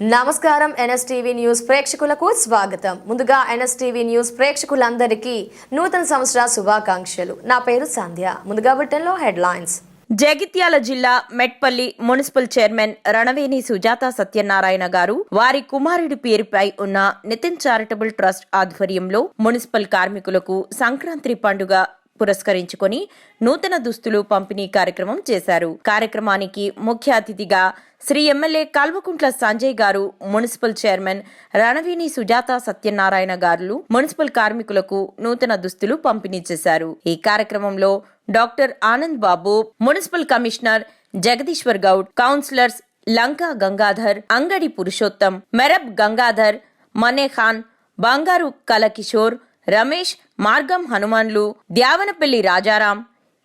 నమస్కారం NSTV news ప్రేక్షకులకు స్వాగతం. ముందుగా ఎన్ఎస్టీవీ న్యూస్ ప్రేక్షకులందరికీ నూతన సంవత్సర శుభాకాంక్షలు. నా పేరు సంధ్య. ముందుగా బుట్టెన్లో హెడ్లైన్స్. జగిత్యాల జిల్లా మెట్పల్లి మున్సిపల్ చైర్మన్ రణవేణి సుజాత సత్యనారాయణ గారు వారి కుమారుడి పేరుపై ఉన్న నితిన్ చారిటబుల్ ట్రస్ట్ ఆధ్వర్యంలో మున్సిపల్ కార్మికులకు సంక్రాంతి పండుగ పురస్కరించుకొని నూతన దుస్తులు పంపిణీ కార్యక్రమం చేశారు. కార్యక్రమానికి ముఖ్య అతిథిగా Shri MLA Kalvakuntla Sanjay garu municipal chairman Ranaveni Sujatha Satyanarayana గారులు municipal కార్మికులకు నూతన దుస్తులు పంపిణీ చేశారు. ఈ కార్యక్రమంలో doctor Anand Babu municipal commissioner Jagadeeshwar Goud councillors Lanka Gangadhar Angadi Purushottam మెరబ్ Gangadhar మనేఖాన్ బంగారు కలకిషోర్ రమేష్ మార్గం హనుమాన్లు ద్యావనపల్లి రాజారాం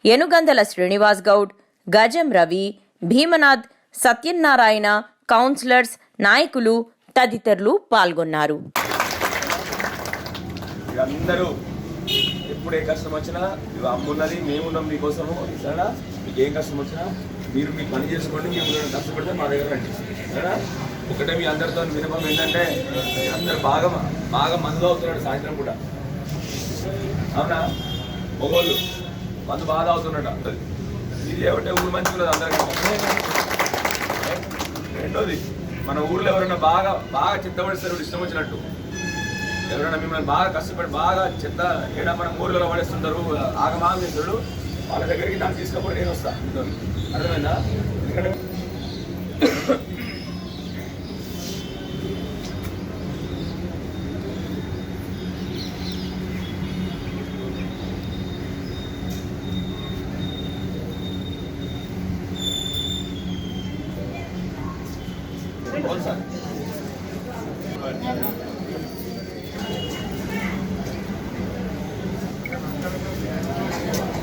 ఎనుగందల శ్రీనివాస్ గౌడ్ గజం రవి భీమనాథ్ సత్యనారాయణ కౌన్సిలర్స్ నాయకులు తదితరులు పాల్గొన్నారు. అందరూ ఎప్పుడు ఏ కష్టం వచ్చినా ఇవి అమ్మున్నది మేమున్నాం మీకోసము సరేనా? మీకు ఏం కష్టం వచ్చినా మీరు మీ పని చేసుకోండి మేము కష్టపడితే మా దగ్గర రండి సరేనా? ఒకటే మీ అందరితో వినపం ఏంటంటే అందరు బాగా బాగా మందు అవుతున్నాడు సాయంత్రం కూడా అవునా? మొగోళ్ళు మందు బాగా అవుతున్నట్టు అందరు ఇది ఏమంటే ఊరు మంచిగా ఉన్నది అందరికీ. రెండోది మన ఊర్లో ఎవరైనా బాగా బాగా చిత్తపడిస్తారు ఇష్టం వచ్చినట్టు. ఎవరైనా మిమ్మల్ని బాగా కష్టపడి బాగా చెత్త ఏడా మన ఊర్లలో పడేస్తుంటారు ఆగమాగం చేస్తాడు వాళ్ళ దగ్గరికి నాకు తీసుకపోయి నేను వస్తాను అర్థమైందా? ఎందుకంటే అవును సార్